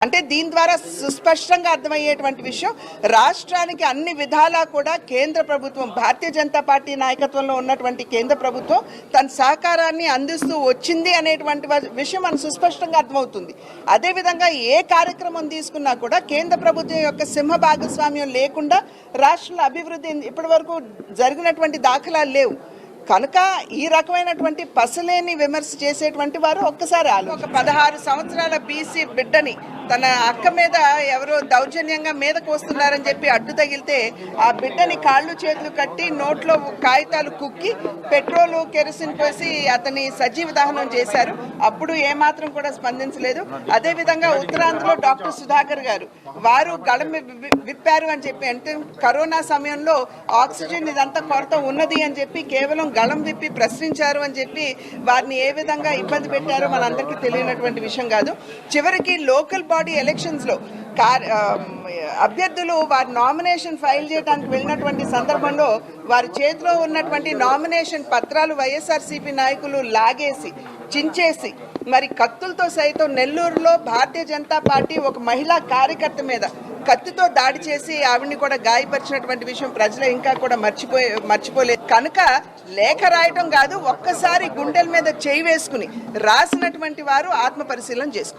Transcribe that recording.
అంటే దీని ద్వారా సుస్పష్టంగా అర్థమయ్యేటువంటి విషయం రాష్ట్రానికి అన్ని విధాలా కూడా కేంద్ర ప్రభుత్వం భారతీయ జనతా పార్టీ నాయకత్వంలో ఉన్నటువంటి కేంద్ర ప్రభుత్వం తన సహకారాన్ని అందిస్తూ వచ్చింది అనేటువంటి వ- విషయం మనకు సుస్పష్టంగా అర్థమవుతుంది. అదేవిధంగా ఏ కార్యక్రమం తీసుకున్నా కూడా కేంద్ర ప్రభుత్వం యొక్క సింహ భాగస్వామ్యం లేకుండా రాష్ట్రంలో అభివృద్ధి ఇప్పటి వరకు జరిగినటువంటి దాఖలాలు లేవు. కనుక ఈ రకమైనటువంటి పసలేని విమర్శ చేసేటువంటి వారు ఒక్కసారి ఆలో ఒక పదహారు సంవత్సరాల బీసీ బిడ్డని తన అక్క మీద ఎవరో దౌర్జన్యంగా మీదకు వస్తున్నారని చెప్పి అడ్డు తగిలితే ఆ బిడ్డని కాళ్ళు చేతులు కట్టి నోట్లో కాగితాలు కుక్కి పెట్రోల్ కెరసిన్ పోసి అతని సజీవ దహనం చేశారు. అప్పుడు ఏమాత్రం కూడా స్పందించలేదు. అదే విధంగా ఉత్తరాంధ్రలో డాక్టర్ సుధాకర్ గారు వారు గళం విప్పారు అని చెప్పి అంటే కరోనా సమయంలో ఆక్సిజన్ ఇదంతా కొరత ఉన్నది అని చెప్పి కేవలం గళం విప్పి ప్రశ్నించారు అని చెప్పి వారిని ఏ విధంగా ఇబ్బంది పెట్టారో మనందరికీ తెలియనటువంటి విషయం కాదు. చివరికి లోకల్ బాడీ ఎలక్షన్స్లో కార్ అభ్యర్థులు వారి నామినేషన్ ఫైల్ చేయడానికి వెళ్ళినటువంటి సందర్భంలో వారి చేతిలో ఉన్నటువంటి నామినేషన్ పత్రాలు వైఎస్ఆర్సీపీ నాయకులు లాగేసి చించేసి మరి కత్తులతో సైతం నెల్లూరులో భారతీయ జనతా పార్టీ ఒక మహిళా కార్యకర్త మీద కత్తితో దాడి చేసి ఆవిడ్ని కూడా గాయపరిచినటువంటి విషయం ప్రజలు ఇంకా కూడా మర్చిపోయే మర్చిపోలేదు. కనుక లేఖ రాయటం కాదు ఒక్కసారి గుండెల మీద చేయి వేసుకుని రాసినటువంటి వారు ఆత్మ పరిశీలన చేసుకో.